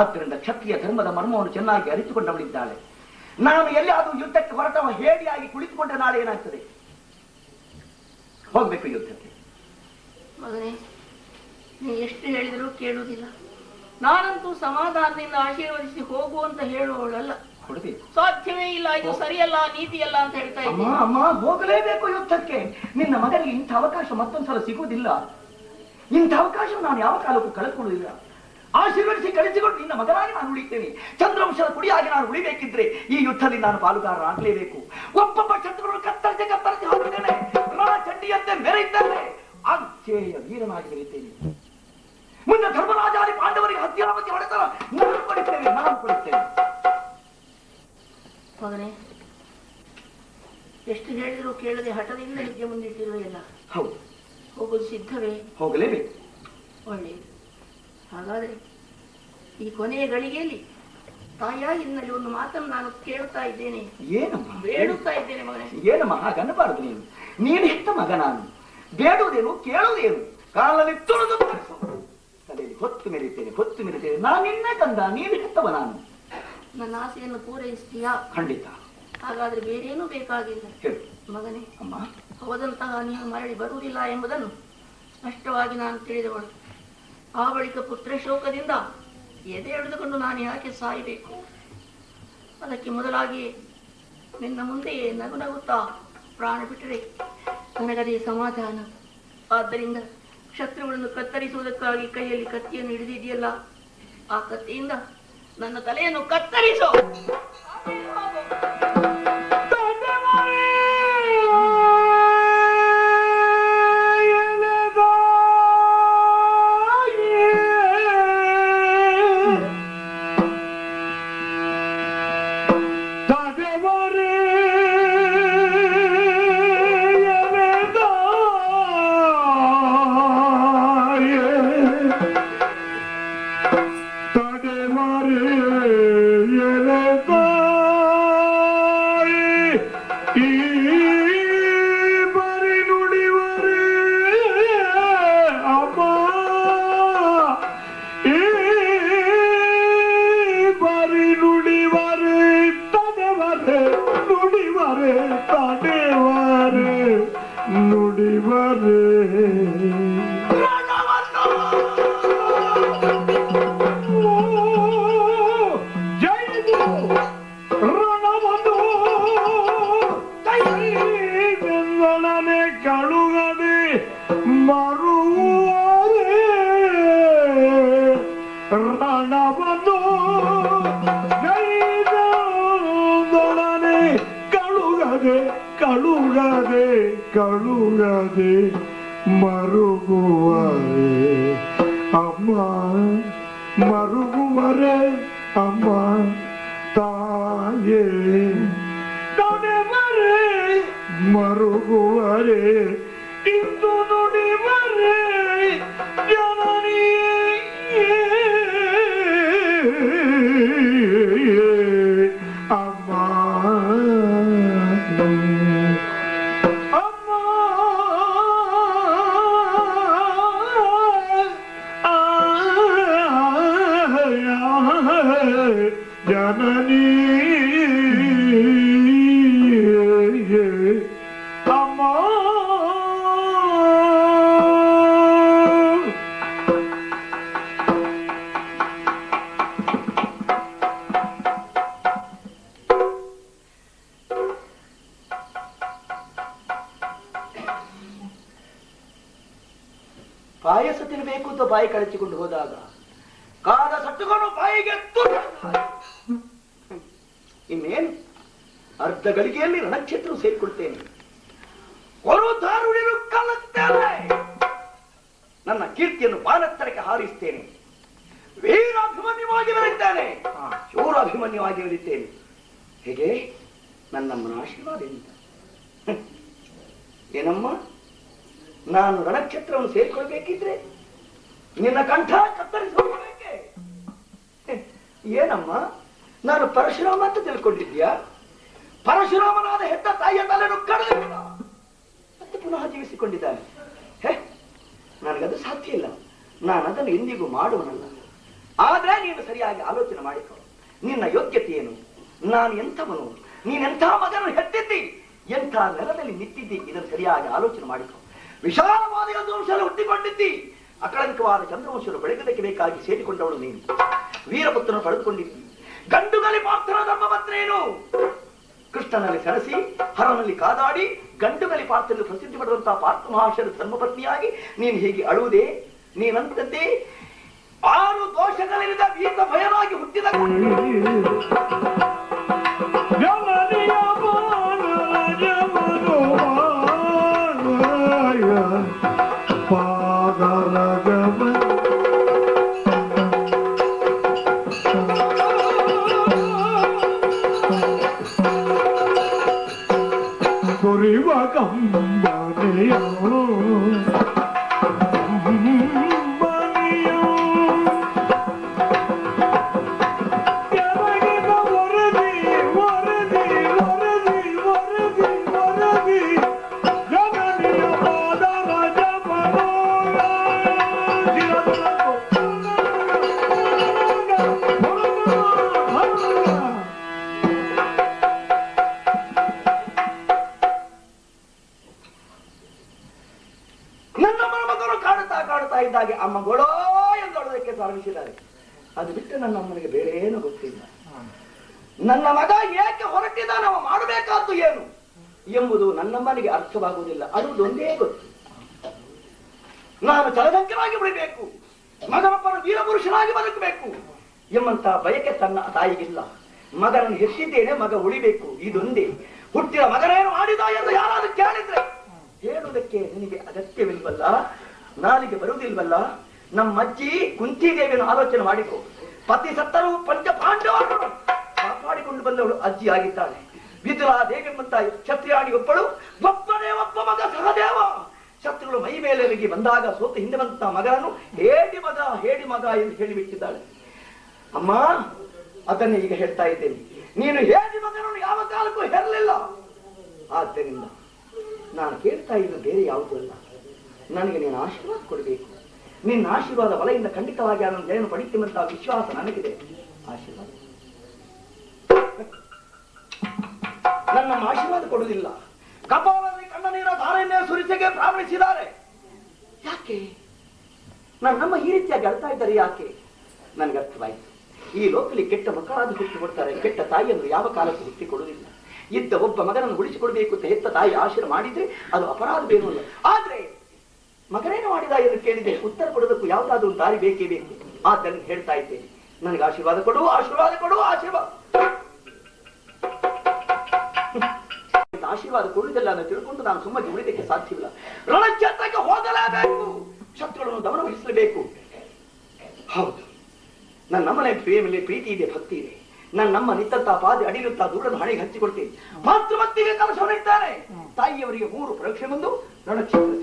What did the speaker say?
ಆದ್ದರಿಂದ ಕ್ಷತ್ರಿಯ ಧರ್ಮದ ಮರ್ಮವನ್ನು ಚೆನ್ನಾಗಿ ಅರಿತುಕೊಂಡವಳಿದ್ದಾಳೆ. ನಾನು ಎಲ್ಲಿಯಾದರೂ ಯುದ್ಧಕ್ಕೆ ಹೊರತವ ಹೇಳಿಯಾಗಿ ಕುಳಿತುಕೊಂಡ ನಾಳೆ ಏನಾಗ್ತದೆ? ಹೋಗ್ಬೇಕು ಯುದ್ಧಕ್ಕೆ. ಮಗನೇ ನೀ ಎಷ್ಟು ಹೇಳಿದರೂ ಕೇಳುವುದಿಲ್ಲ. ನಾನಂತೂ ಸಮಾಧಾನದಿಂದ ಆಶೀರ್ವದಿಸಿ ಹೋಗು ಅಂತ ಹೇಳುವವಳಲ್ಲ. ಸಾಧ್ಯವೇ ಇಲ್ಲ ಇದು ಸರಿಯಲ್ಲ ನೀತಿಯಲ್ಲ ಅಂತ ಹೇಳ್ತಾ ಅಮ್ಮ ಅಮ್ಮ ಹೋಗಲೇಬೇಕು ಯುದ್ಧಕ್ಕೆ. ನಿನ್ನ ಮಗನಿಗೆ ಇಂಥ ಅವಕಾಶ ಮತ್ತೊಂದ್ಸಲ ಸಿಗುವುದಿಲ್ಲ. ಇಂಥ ಅವಕಾಶ ನಾನು ಯಾವ ಕಾಲಕ್ಕೂ ಕಳೆದುಕೊಳ್ಳುವುದಿಲ್ಲ. ಆಶೀರ್ವದಿಸಿ ಕಳಿಸಿಕೊಂಡು ನಿನ್ನ ಮಗನಾಗಿ ನಾನು ಉಳಿತೇನೆ ಚಂದ್ರವಂಶದ ಕುಡಿಯಾಗಿ ನಾನು ಉಳಿಬೇಕಿದ್ರೆ ಈ ಯುದ್ಧದಲ್ಲಿ ನಾನು ಪಾಲುಗಾರರಾಗಲೇಬೇಕು. ಒಬ್ಬೊಬ್ಬ ಶತ್ರುಗಳು ಕತ್ತರಿಸಿ ಕತ್ತರಿಸಿ ಹೋಗುತ್ತೇನೆ ರಣ ಚಂಡಿಯಂತೆ ಮೆರೆಯುತ್ತೇನೆ ಅತ್ಯಯ ವೀರನಾಗಿ ಬೆಳಿತೇನೆ ಮುಂದೆ ಧರ್ಮರಾಜಾರಿ ಪಾಂಡವರಿಗೆ ಹತ್ಯಾವತಿ ಹೊಡೆತರ ನಾನು ಕೊಡುತ್ತೇನೆ ನಾನು ಕೊಡುತ್ತೇನೆ. ಮಗನೇ ಎಷ್ಟು ಹೇಳಿದ್ರು ಕೇಳದೆ ಹಠದಿಂದ ಹೆಜ್ಜೆ ಮುಂದಿಟ್ಟಿರುವೆಯಲ್ಲ ಹೌದು. ಹೋಗೋದು ಸಿದ್ಧವೇ? ಹೋಗಲೇಬೇಕು. ಒಳ್ಳೆಯದು. ಹಾಗಾದರೆ ಈ ಕೊನೆಯ ಗಳಿಗೆಯಲ್ಲಿ ತಾಯ ಇನ್ನಲ್ಲಿ ಒಂದು ಮಾತನ್ನು ನಾನು ಕೇಳ್ತಾ ಇದ್ದೇನೆ. ಏನಮ್ಮ? ಬೇಡುತ್ತಾ ಇದ್ದೇನೆ ಮಗನೇ. ಏನಮ್ಮ? ಹಾಗನ್ನಬಾರದು ನೀನು. ನೀನು ಹೆತ್ತ ಮಗ ನಾನು ಬೇಡುವುದೇನು ಕೇಳುವುದೇನು? ಕಾಲಲ್ಲಿ ತುಳಿದು ತಲೆಯಲ್ಲಿ ಹೊತ್ತು ಮೆರೆಯುತ್ತೇನೆ ಹೊತ್ತು ಮೆರೆಯುತ್ತೇನೆ. ನಾನು ನಿನ್ನೆ ಕಂದ ನೀನು ಹೆತ್ತವ ನಾನು ನನ್ನ ಆಸೆಯನ್ನು ಪೂರೈಸ್ತೀಯಾ? ಖಂಡಿತ. ಹಾಗಾದ್ರೆ ಬೇರೇನೂ ಬೇಕಾಗಿಲ್ಲ. ಹೇಳು. ಮಗನೇ ಅಮ್ಮ. ಹೋದಂತಹ ನೀನು ಮರಳಿ ಬರುವುದಿಲ್ಲ ಎಂಬುದನ್ನು ಸ್ಪಷ್ಟವಾಗಿ ನಾನು ತಿಳಿದವಳು ಆ ಬಳಿಕ ಪುತ್ರ ಶೋಕದಿಂದ ಎದೆ ಹಿಡಿದುಕೊಂಡು ನಾನು ಯಾಕೆ ಸಾಯಬೇಕು? ಅದಕ್ಕೆ ಮೊದಲಾಗಿ ನಿನ್ನ ಮುಂದೆಯೇ ನಗು ನಗುತ್ತಾ ಪ್ರಾಣ ಬಿಟ್ಟರೆ ನನಗದೇ ಸಮಾಧಾನ. ಆದ್ದರಿಂದ ಶತ್ರುಗಳನ್ನು ಕತ್ತರಿಸುವುದಕ್ಕಾಗಿ ಕೈಯಲ್ಲಿ ಕತ್ತಿಯನ್ನು ಹಿಡಿದಿದೆಯಲ್ಲ ಆ ಕತ್ತಿಯಿಂದ ನನ್ನ ತಲೆಯನ್ನು ಕತ್ತರಿಸು. নুড়িবারে ಕಳುಗದೆ ಕಳುಗದೆ ಮರುಗುವರೆ ಅಮ್ಮ ಮರುಗುವರೆ ಅಮ್ಮ ತಾಯೇ ನುಡಿಮರೆ ಮರುಗುವರೆ ಇಂದು ಪಾಯಸ ತಿನ್ನಬೇಕು ಅಂತ ಬಾಯಿ ಕಳಚಿಕೊಂಡು ಹೋದಾಗ ಕಾದ ಸಟ್ಟುಕೊಂಡು ಬಾಯಿಗೆ. ಇನ್ನೇನು? ಅರ್ಧ ಗಳಿಗೆಯಲ್ಲಿ ರಣಕ್ಷೇತ್ರ ಸೇರಿಕೊಡ್ತೇನೆ ಕೊರು ದಾರುಡಿರು ಕಲ್ಲುತ್ತೇನೆ. ನನ್ನ ಕೀರ್ತಿಯನ್ನು ಬಾಲತ್ತರಕ್ಕೆ ಹಾರಿಸ್ತೇನೆ. ವೀರಾಭಿಮನ್ಯವಾಗಿ ಬರುತ್ತೇನೆ ಶೂರಾಭಿಮನ್ಯವಾಗಿ ಬರುತ್ತೇನೆ ಹೇಗೆ? ನನ್ನಮ್ಮನ ಆಶೀರ್ವಾದದಿಂದ. ಏನಮ್ಮ? ನಾನು ರಣಕ್ಷೇತ್ರವನ್ನು ಸೇರಿಕೊಳ್ಬೇಕಿದ್ರೆ ನಿನ್ನ ಕಂಠ ಕತ್ತರಿಸಿಕೊಳ್ಬೇಕೆ ಏನಮ್ಮ, ನಾನು ಪರಶುರಾಮ ಅಂತ ತಿಳ್ಕೊಂಡಿದ್ಯಾ ಪರಶುರಾಮನಾದ ಹೆತ್ತ ತಾಯಿಯ ತಲೆಯನ್ನು ಮತ್ತೆ ಪುನಃ ಜೀವಿಸಿಕೊಂಡಿದ್ದಾನೆ. ಹೇ, ನನಗದು ಸಾಧ್ಯ ಇಲ್ಲ. ನಾನು ಅದನ್ನು ಎಂದಿಗೂ ಮಾಡುವನಲ್ಲ. ಆದ್ರೆ ನೀನು ಸರಿಯಾಗಿ ಆಲೋಚನೆ ಮಾಡಿಕೊ. ನಿನ್ನ ಯೋಗ್ಯತೆ ಏನು? ನಾನು ಎಂಥವನು? ನೀನೆಂಥ ಮಗನನ್ನು ಹೆತ್ತಿದ್ದಿ? ಎಂಥ ನೆಲದಲ್ಲಿ ನಿಂತಿದ್ದಿ? ಇದನ್ನು ಸರಿಯಾಗಿ ಆಲೋಚನೆ ಮಾಡಿಕೊ. ವಿಶಾಲವಾದ ಯದುವಂಶದಲ್ಲಿ ಹುಟ್ಟಿಕೊಂಡಿದ್ದಿ. ಅಕಳಂಕವಾದ ಚಂದ್ರವಂಶರು ಬೆಳಗದಕ್ಕೆ ಬೇಕಾಗಿ ಸೇರಿಕೊಂಡವಳು ನೀನು. ವೀರಪುತ್ರನ ಪಡೆದುಕೊಂಡಿದ್ದಿ. ಗಂಡುಗಲಿ ಪಾತ್ರ ಧರ್ಮಪತ್ರೇನು ಕೃಷ್ಣನಲ್ಲಿ ಸರಸಿ, ಹರನಲ್ಲಿ ಕಾದಾಡಿ, ಗಂಡುಗಲಿ ಪಾತ್ರದಲ್ಲಿ ಪ್ರಸಿದ್ಧಿ ಪಡೆದಂತಹ ಪಾರ್ಥ ಮಹಾಶರ ಧರ್ಮಪತ್ನಿಯಾಗಿ ನೀನು ಹೀಗೆ ಅಳುವುದೇ? ನೀನಂತದ್ದೇ? ಆರು ದೋಷಗಳಿಂದ ಭೀತ ಭಯನಾಗಿ ಹುಟ್ಟಿದ వివాకం బాధయాను ಕಾಡುತ್ತಾ ಇದ್ದಾಗೆ ಅಮ್ಮ ಗೊಳೋ ಎಂದು ಅಳುವುದಕ್ಕೆ ಪ್ರಾರಂಭಿಸಿದ್ದಾರೆ ಅದು ಬಿಟ್ಟು ನನ್ನ ಅಮ್ಮನಿಗೆ ಬೇರೆ ಏನು ಗೊತ್ತಿಲ್ಲ. ನನ್ನ ಮಗ ಏಕೆ ಹೊರಟಿದ ನಾವು ಮಾಡಬೇಕಾದ್ದು ಏನು ಎಂಬುದು ನನ್ನಮ್ಮನಿಗೆ ಅರ್ಥವಾಗುವುದಿಲ್ಲ. ಅದು ಒಂದೇ ಗೊತ್ತು. ನಾನು ಜಲದಂಕನಾಗಿ ಉಳಿಬೇಕು. ಮಗನೊಬ್ಬನ ವೀರಪುರುಷನಾಗಿ ಬದುಕಬೇಕು ಎಂಬಂತ ಬಯಕೆ ತನ್ನ ತಾಯಿಗಿಲ್ಲ. ಮಗನನ್ನು ಹೆತ್ತಿದ್ದೇನೆ, ಮಗ ಉಳಿಬೇಕು. ಇದೊಂದೇ. ಹುಟ್ಟಿದ ಮಗನೇನು ಮಾಡಿದ ಎಂದು ಯಾರಾದ್ರೂ ಕೇಳಿದ್ರೆ, ಹೇಳುವುದಕ್ಕೆ ನಿನಗೆ ಅಗತ್ಯವಿಲ್ವಲ್ಲ ನಾಲಿಗೆ ಬರುವುದಿಲ್ವಲ್ಲ ನಮ್ಮ ಅಜ್ಜಿ ಕುಂತಿದೇವಿಯನ್ನು ಆಲೋಚನೆ ಮಾಡಿಕೊ ಪತಿ ಸತ್ತರು ಪಂಚ ಪಾಂಡವರು ಕಾಪಾಡಿಕೊಂಡು ಬಂದವಳು ಅಜ್ಜಿ ಆಗಿದ್ದಾಳೆ. ದೇವಿ ದೇವೆಂಬಂತ ಕ್ಷತ್ರಿಯಾಣಿ ಒಬ್ಬಳು ಒಬ್ಬನೇ ಒಬ್ಬ ಮಗ ಸಹದೇವ. ಶತ್ರುಗಳು ಮೈ ಮೇಲೆರಗಿ ಬಂದಾಗ ಸೋತು ಹಿಂದೆ ಬಂತ ಮಗನನ್ನು ಹೇಡಿ ಮಗ ಹೇಡಿ ಮಗ ಎಂದು ಹೇಳಿಬಿಟ್ಟಿದ್ದಾಳೆ ಅಮ್ಮ, ಅದನ್ನೇ ಈಗ ಹೇಳ್ತಾ ಇದ್ದೇನೆ. ನೀನು ಹೇಡಿ ಮಗನನ್ನು ಯಾವ ಕಾಲಕ್ಕೂ ಹೇರಲಿಲ್ಲ. ಆದ್ದರಿಂದ ನಾನು ಕೇಳ್ತಾ ಇದ್ದು ಬೇರೆ ಯಾವುದೂ ಅಲ್ಲ. ನನಗೆ ನೀನು ಆಶೀರ್ವಾದ ಕೊಡಬೇಕು. ನಿನ್ನ ಆಶೀರ್ವಾದ ವಲಯದಿಂದ ಖಂಡಿತವಾಗಿ ಅದನ್ನು ಜಯನು ಪಡಿತೀವಂತ ವಿಶ್ವಾಸ ನನಗಿದೆ. ಆಶೀರ್ವಾದ. ನನ್ನ ಆಶೀರ್ವಾದ ಕೊಡುವುದಿಲ್ಲ. ಕಪಾಲದಲ್ಲಿ ಕಣ್ಣ ನೀರ ಧಾರೆಯನ್ನೇ ಸುರಿಸೆಗೆ ಪ್ರಾರಂಭಿಸಿದ್ದಾರೆ. ಯಾಕೆ? ನನ್ನ ನಮ್ಮ ಈ ರೀತಿಯಾಗಿ ಅಳ್ತಾ ಇದ್ದಾರೆ ಯಾಕೆ? ನನಗೆ ಅರ್ಥವಾಯಿತು. ಈ ಲೋಕದಲ್ಲಿ ಕೆಟ್ಟ ಮಕ್ಕಳಾದ ಹುಟ್ಟಿ ಕೊಡ್ತಾರೆ ಕೆಟ್ಟ ತಾಯಿಯನ್ನು ಯಾವ ಕಾಲಕ್ಕೂ ಹುಟ್ಟಿ ಕೊಡುವುದಿಲ್ಲ ಇದ್ದ ಒಬ್ಬ ಮಗನನ್ನು ಉಳಿಸಿಕೊಡಬೇಕು ಅಂತ ಹೆತ್ತ ತಾಯಿ ಆಶೀರ್ವ ಮಾಡಿದ್ರೆ ಅದು ಅಪರಾಧ ಅಲ್ಲ ಆದ್ರೆ ಮಗನೇನು ಮಾಡಿದ ಎಂದು ಕೇಳಿದೆ. ಉತ್ತರ ಕೊಡೋದಕ್ಕೂ ಯಾವುದಾದ್ರೂ ದಾರಿ ಬೇಕೇ ಬೇಕು. ಆತನ ಹೇಳ್ತಾ ಇದ್ದೇನೆ. ನನಗೆ ಆಶೀರ್ವಾದ ಕೊಡು ಆಶೀರ್ವಾದ ಕೊಡು, ಆಶೀರ್ವಾದ. ಆಶೀರ್ವಾದ ಕೊಡುವುದಿಲ್ಲ ಅಂತ ತಿಳ್ಕೊಂಡು ನಾನು ಸುಮ್ಮನೆ ಉಳಿದಕ್ಕೆ ಸಾಧ್ಯವಿಲ್ಲ. ರಣಕ್ಷೇತ್ರಕ್ಕೆ ಹೋಗಲೇಬೇಕು. ಶತ್ರುಗಳನ್ನು ದಮನ ವಹಿಸಲೇಬೇಕು ಹೌದು. ನನ್ನ ನಮ್ಮನೆ ಪ್ರೇಮಲ್ಲಿ ಪ್ರೀತಿ ಇದೆ, ಭಕ್ತಿ ಇದೆ. ನನ್ನ ನಮ್ಮ ನಿತ್ತಂತ ಪಾದಿ ಅಡಿಲುತ್ತಾ ದೂರದ ಹಣೆಗೆ ಹಚ್ಚಿಕೊಡ್ತೀನಿ ಮಾತೃಮತ್ತಿಗೆ ಕಲಸವನಿದ್ದಾನೆ ತಾಯಿಯವರಿಗೆ ಮೂರು ಪರೀಕ್ಷೆ ಬಂದು ರಣಕ್ಷೇತ್ರ